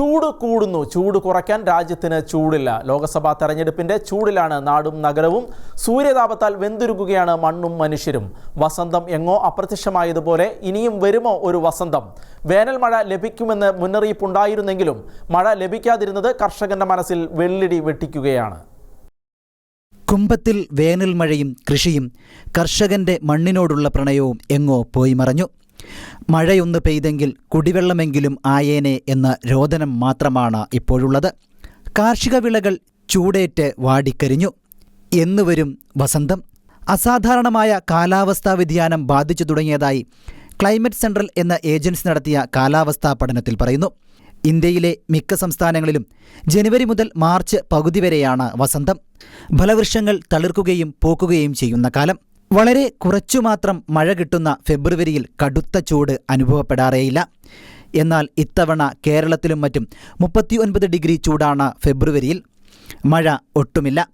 ചൂട് കൂടുന്നു. ചൂട് കുറയ്ക്കാൻ രാജ്യത്തിന് ചൂടില്ല. ലോക്സഭാ തെരഞ്ഞെടുപ്പിന്റെ ചൂടിലാണ് നാടും നഗരവും സൂര്യതാപത്താൽ വെന്തുരുകുകയാണ് മണ്ണും മനുഷ്യരും. വസന്തം എങ്ങോ അപ്രത്യക്ഷമായതുപോലെ ഇനിയും വരുമോ ഒരു വസന്തം? വേനൽ മഴ ലഭിക്കുമെന്ന് മുന്നറിയിപ്പുണ്ടായിരുന്നെങ്കിലും മഴ ലഭിക്കാതിരുന്നത് കർഷകന്റെ മനസ്സിൽ വെള്ളിടി വെട്ടിക്കുകയാണ്. കുംഭത്തിൽ വേനൽ മഴയും കൃഷിയും കർഷകന്റെ മണ്ണിനോടുള്ള പ്രണയവും എങ്ങോ പോയി മറഞ്ഞു. മഴയൊന്ന് പെയ്തെങ്കിൽ കുടിവെള്ളമെങ്കിലും ആയേനെ എന്ന രോദനം മാത്രമാണ് ഇപ്പോഴുള്ളത്. കാർഷിക വിളകൾ ചൂടേറ്റ് വാടിക്കരിഞ്ഞു. എന്നുവരും വസന്തം. അസാധാരണമായ കാലാവസ്ഥാ വ്യതിയാനം ബാധിച്ചു തുടങ്ങിയതായി ക്ലൈമറ്റ് സെൻട്രൽ എന്ന ഏജൻസി നടത്തിയ കാലാവസ്ഥാ പഠനത്തിൽ പറയുന്നു. ഇന്ത്യയിലെ മിക്ക സംസ്ഥാനങ്ങളിലും ജനുവരി മുതൽ മാർച്ച് പകുതി വരെയാണ് വസന്തം. ഫലവൃക്ഷങ്ങൾ തളിർക്കുകയും പൂക്കുകയും ചെയ്യുന്ന കാലം. വളരെ കുറച്ചു മാത്രം മഴ കിട്ടുന്ന ഫെബ്രുവരിയിൽ കടുത്ത ചൂട് അനുഭവപ്പെടാറേയില്ല. എന്നാൽ ഇത്തവണ കേരളത്തിലും മറ്റും മുപ്പത്തിയൊൻപത് ഡിഗ്രി ചൂടാണ് ഫെബ്രുവരിയിൽ. മഴ ഒട്ടുമില്ല.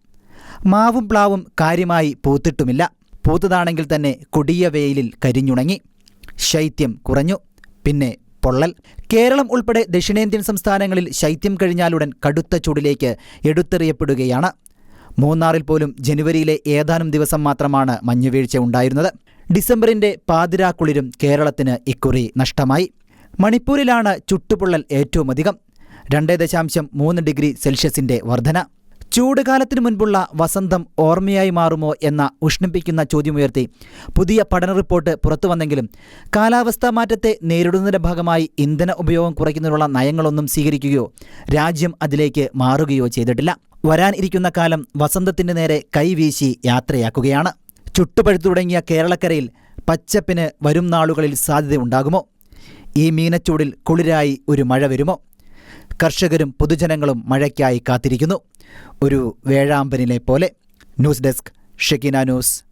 മാവും പ്ലാവും കാര്യമായി പൂത്തിട്ടുമില്ല. പൂത്തതാണെങ്കിൽ തന്നെ കൊടിയ വെയിലിൽ കരിഞ്ഞുണങ്ങി. ശൈത്യം കുറഞ്ഞു. പിന്നെ പൊള്ളൽ. കേരളം ഉൾപ്പെടെ ദക്ഷിണേന്ത്യൻ സംസ്ഥാനങ്ങളിൽ ശൈത്യം കഴിഞ്ഞാലുടൻ കടുത്ത ചൂടിലേക്ക് എടുത്തെറിയപ്പെടുകയാണ്. മൂന്നാറിൽ പോലും ജനുവരിയിലെ ഏതാനും ദിവസം മാത്രമാണ് മഞ്ഞുവീഴ്ച ഉണ്ടായിരുന്നത്. ഡിസംബറിന്റെ പാതിരാക്കുളിരും കേരളത്തിന് ഇക്കുറി നഷ്ടമായി. മണിപ്പൂരിലാണ് ചുട്ടുപൊള്ളൽ ഏറ്റവും അധികം. രണ്ട് ദശാംശം മൂന്ന് ഡിഗ്രി സെൽഷ്യസിന്റെ വർധന. ചൂടുകാലത്തിനു മുൻപുള്ള വസന്തം ഓർമ്മയായി മാറുമോ എന്ന ഉഷ്ണിപ്പിക്കുന്ന ചോദ്യമുയർത്തി പുതിയ പഠന റിപ്പോർട്ട് പുറത്തുവന്നെങ്കിലും കാലാവസ്ഥാ മാറ്റത്തെ നേരിടുന്നതിന്റെ ഭാഗമായി ഇന്ധന ഉപയോഗം കുറയ്ക്കുന്നതിനുള്ള നയങ്ങളൊന്നും സ്വീകരിക്കുകയോ രാജ്യം അതിലേക്ക് മാറുകയോ ചെയ്തിട്ടില്ല. വരാൻ ഇരിക്കുന്ന കാലം വസന്തത്തിന്റെ നേരെ കൈവീശി യാത്രയാക്കുകയാണ്. ചുട്ടുപഴുത്തു തുടങ്ങിയ കേരളക്കരയിൽ പച്ചപ്പിന് വരും നാളുകളിൽ സാധ്യതയുണ്ടാകുമോ ഈ മീനച്ചൂടിൽ കുളിരായി ഒരു മഴ വരുമോ? കർഷകരും പൊതുജനങ്ങളും മഴയ്ക്കായി കാത്തിരിക്കുന്നു. ഒരു വേഴാമ്പനിലെ പോലെ. News desk Shekinah news.